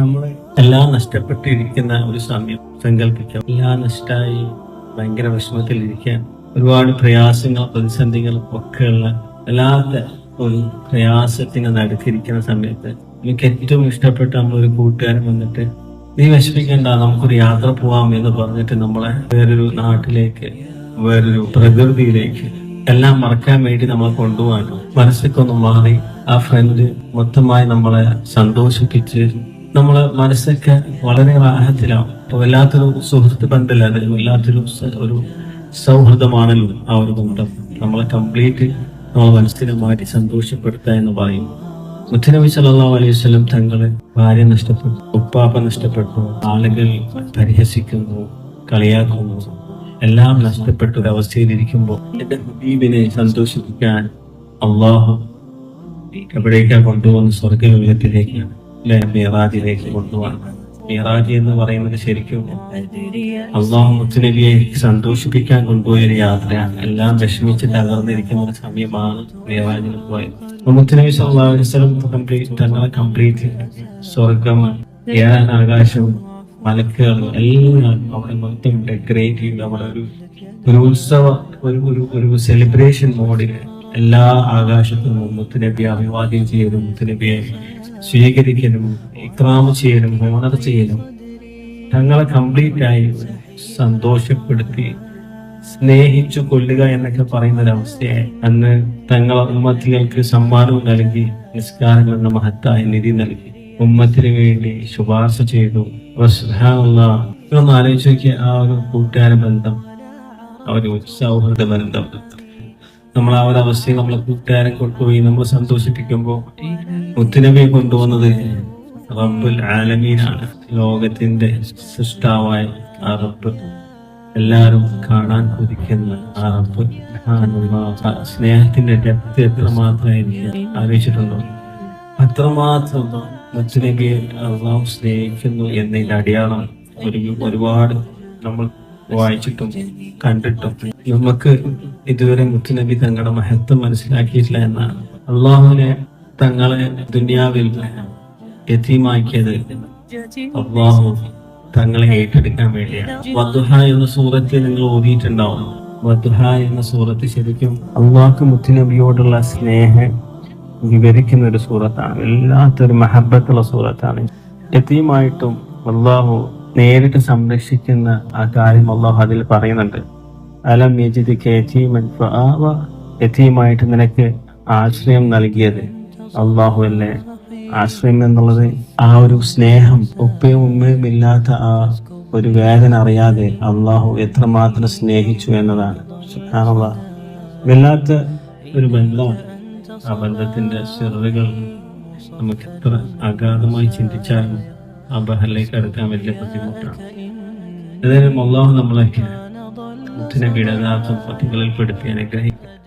നമ്മൾ എല്ലാം നഷ്ടപ്പെട്ടിരിക്കുന്ന ഒരു സമയം സങ്കല്പിക്കാം. എല്ലാം നഷ്ടമായി ഭയങ്കര വിഷമത്തിലിരിക്കാൻ ഒരുപാട് പ്രയാസങ്ങൾ പ്രതിസന്ധികളും ഒക്കെയുള്ള വല്ലാത്ത ഒരു പ്രയാസത്തിന് നടുക്കിരിക്കുന്ന സമയത്ത് എനിക്ക് ഏറ്റവും ഇഷ്ടപ്പെട്ട നമ്മളൊരു കൂട്ടുകാരൻ വന്നിട്ട് നീ വിഷമിക്കേണ്ട നമുക്കൊരു യാത്ര പോവാം എന്ന് പറഞ്ഞിട്ട് നമ്മളെ വേറൊരു നാട്ടിലേക്ക് വേറൊരു പ്രകൃതിയിലേക്ക് എല്ലാം മറക്കാൻ വേണ്ടി നമ്മളെ കൊണ്ടുപോകാനോ മനസ്സൊക്കെ ഒന്ന് മാറി ആ ഫ്രണ്ട് മൊത്തമായി നമ്മളെ സന്തോഷിപ്പിച്ച് നമ്മളെ മനസ്സൊക്കെ വളരെ റാഹത്തിലാവും വല്ലാത്തൊരു സുഹൃത്ത് ബന്ധമല്ല വല്ലാത്തൊരു ഒരു സൗഹൃദമാണല്ലോ ആ ഒരു ബന്ധം. നമ്മളെ കംപ്ലീറ്റ് നമ്മളെ മനസ്സിനെ മാറ്റി സന്തോഷപ്പെടുത്തുക എന്ന് പറയും. മുത്തനബി സല്ലാ അലൈഹി സ്വലം തങ്ങളെ ഭാര്യ നഷ്ടപ്പെട്ടു ഉപ്പാപ്പ നഷ്ടപ്പെട്ടു ആളുകൾ പരിഹസിക്കുന്നു കളിയാക്കുന്നു എല്ലാം നഷ്ടപ്പെട്ട ഒരു അവസ്ഥയിലിരിക്കുമ്പോൾ എന്റെ ഹബീബിനെ സന്തോഷിപ്പിക്കാൻ അള്ളാഹു എവിടേക്കാണ് കൊണ്ടുപോകുന്ന സ്വർഗലോകത്തിലേക്കാണ് അല്ലെ മിറാജിലേക്ക് കൊണ്ടുപോകണം. മിറാജ് എന്ന് പറയുന്നത് ശരിക്കും അള്ളാഹു മുത്തുനബിയെ സന്തോഷിപ്പിക്കാൻ കൊണ്ടുപോയ ഒരു യാത്രയാണ്. എല്ലാം വിഷമിച്ച് തകർന്നിരിക്കുന്ന ഒരു സമയമാണ് മിറാജിന് പോയത്. മുത്തുനബി സ്വലം കംപ്ലീറ്റ് സ്വർഗം ഏഴാൻ ആകാശവും മലക്കുകൾ എല്ലാം അവിടെ മൊത്തം ഡെക്കറേറ്റ് ചെയ്ത് അവിടെ ഒരു ഒരു ഉത്സവ ഒരു ഒരു ഒരു സെലിബ്രേഷൻ മോഡിൽ എല്ലാ ആകാശത്തും മുത്തുനബിയെ അഭിവാദ്യം ചെയ്ത് മുത്തുനബിയെ സ്വീകരിക്കലും ഇക്രാമ് ചെയ്യലും ഓണർ ചെയ്യലും തങ്ങളെ കംപ്ലീറ്റ് ആയി സന്തോഷപ്പെടുത്തി സ്നേഹിച്ചു കൊല്ലുക എന്നൊക്കെ പറയുന്ന ഒരവസ്ഥയെ അന്ന് തങ്ങളെ ഉമ്മത്തികൾക്ക് സമ്മാനവും നൽകി നിസ്കാരങ്ങൾ എന്ന മഹത്തായ നിധി നൽകി. ഉമ്മത്തിന് വേണ്ടി ശുപാർശ ചെയ്തു. ഇതൊന്ന് ആലോചിച്ച് ആ ഒരു കൂട്ടുകാര ബന്ധം ആ ഒരു സൗഹൃദ ബന്ധം നമ്മൾ ആ ഒരു അവസ്ഥയിൽ നമ്മളെ കൂട്ടുകാരൻ കൊണ്ടുപോയി നമ്മൾ സന്തോഷിപ്പിക്കുമ്പോൾ മുത്തുനബിയെ കൊണ്ടുവന്നത് റബ്ബുൽ ആലമീനാണ്. ലോകത്തിന്റെ സൃഷ്ടാവായ ആ റബ്ബ്. എല്ലാവരും കാണാൻ കൊതിക്കുന്ന ആ റബ്ബ്. സ്നേഹത്തിന്റെ ഡെപ്ത് എത്രമാത്രമായിരിക്കും ആലോചിച്ചിട്ടുണ്ടോ അത്രമാത്രം മുത്തുനബിയെ അള്ളാഹു സ്നേഹിക്കുന്നു എന്നതിന്റെ അടയാളം ഒരു ഒരുപാട് നമ്മൾ വായിച്ചിട്ടും കണ്ടിട്ടും. നമുക്ക് ഇതുവരെ മുത്തുനബി തങ്ങളുടെ മഹത്വം മനസ്സിലാക്കിയിട്ടില്ല എന്നാണ്. അള്ളാഹുവിനെ തങ്ങളെ ദുനിയാവിൽ യതീമാക്കിയത് അള്ളാഹു തങ്ങളെ ഏറ്റെടുക്കാൻ വേണ്ടിയാണ്. വധുഹ എന്ന സൂറത്തിൽ നിങ്ങൾ ഓതിയിട്ടുണ്ടാവും. വധുഹ എന്ന സൂറത്ത് ശരിക്കും അള്ളാഹ് മുത്തുനബിയോടുള്ള സ്നേഹം വിവരിക്കുന്ന ഒരു സൂറത്താണ്. വല്ലാത്തൊരു മഹബത്തുള്ള സൂറത്താണ്. യതീമായിട്ടും അള്ളാഹു നേരിട്ട് സംരക്ഷിക്കുന്ന ആ കാര്യം അള്ളാഹു അതിൽ പറയുന്നുണ്ട്. അലം യജിദ് യതീമൻ ഫആവ? യതീമായിട്ട് നിനക്ക് ആശ്രയം നൽകിയത് അള്ളാഹു അല്ലേ? ആശ്രയം എന്നുള്ളത് ആ ഒരു സ്നേഹം ഉപ്പയും ഉമ്മയും ഇല്ലാത്ത ആ ഒരു വേദന അറിയാതെ അള്ളാഹു എത്രമാത്രം സ്നേഹിച്ചു എന്നതാണ്. വല്ലാത്ത ഒരു ബന്ധമാണ് ആ ബന്ധത്തിന്റെ ചെറുകൾ നമുക്ക് എത്ര അഗാധമായി ചിന്തിച്ചാലും ആ ബഹലിലേക്ക് അടുക്കാൻ വലിയ ബുദ്ധിമുട്ടാണ്. ഏതായാലും അള്ളാഹു നമ്മളെ മുത്തിനെ വിടതാത്ത പത്തികളിൽ പെടുത്തി അനുഗ്രഹിക്കും.